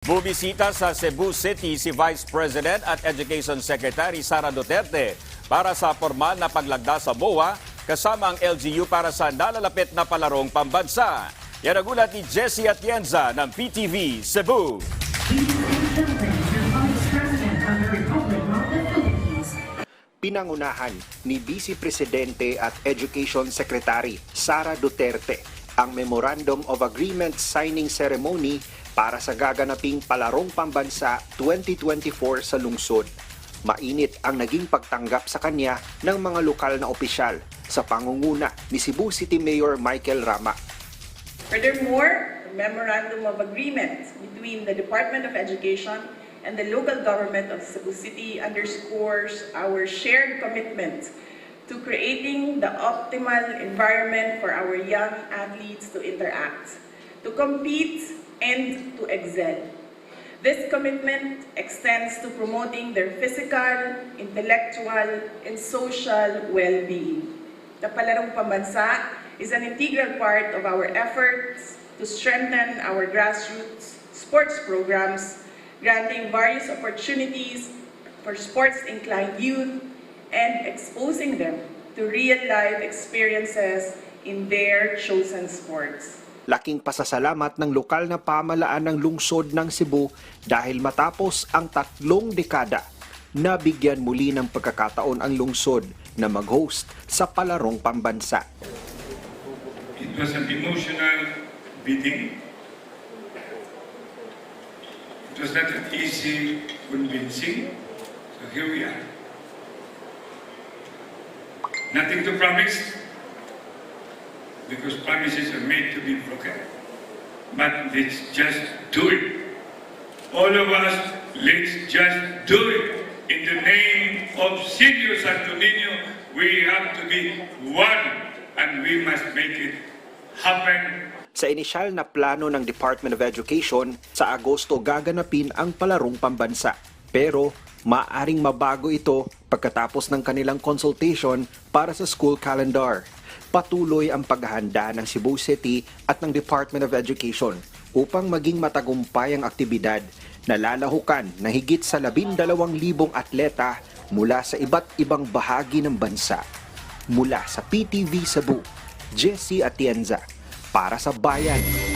Bumisita sa Cebu City si Vice President at Education Secretary Sara Duterte para sa formal na paglagda sa MOA kasama ang LGU para sa nalalapit na palarong pambansa. Yan ang ulat ni Jesse Atienza ng PTV Cebu. pinangunahan ni Vice Presidente at Education Secretary Sara Duterte ang Memorandum of Agreement signing ceremony para sa gaganaping Palarong Pambansa 2024 sa lungsod. Mainit ang naging pagtanggap sa kanya ng mga lokal na opisyal sa pangunguna ni Cebu City Mayor Michael Rama. Furthermore, the memorandum of agreement between the Department of Education and the local government of Cebu City underscores our shared commitment to creating the optimal environment for our young athletes to interact, to compete, and to excel. This commitment extends to promoting their physical, intellectual, and social well-being. The Palarong Pambansa is an integral part of our efforts to strengthen our grassroots sports programs, granting various opportunities for sports-inclined youth and exposing them to real-life experiences in their chosen sports. Laking pasasalamat ng lokal na pamalaan ng lungsod ng Cebu dahil matapos ang tatlong dekada, nabigyan muli ng pagkakataon ang lungsod na mag-host sa palarong pambansa. It was an emotional bidding. It was not an easy convincing. So here we are. Nothing to promise, because promises are made to be broken. But let's just do it. All of us, let's just do it. In the name of Silvio Santo Niño, we have to be one and we must make it happen Sa inisyal na plano ng Department of Education, sa Agosto gaganapin ang palarong pambansa. Pero maaring mabago ito pagkatapos ng kanilang consultation para sa school calendar. Patuloy ang paghahanda ng Cebu City at ng Department of Education upang maging matagumpay ang aktibidad na lalahukan na higit sa 12,000 atleta mula sa iba't ibang bahagi ng bansa. Mula sa PTV Cebu, Jesse Atienza, para sa bayan.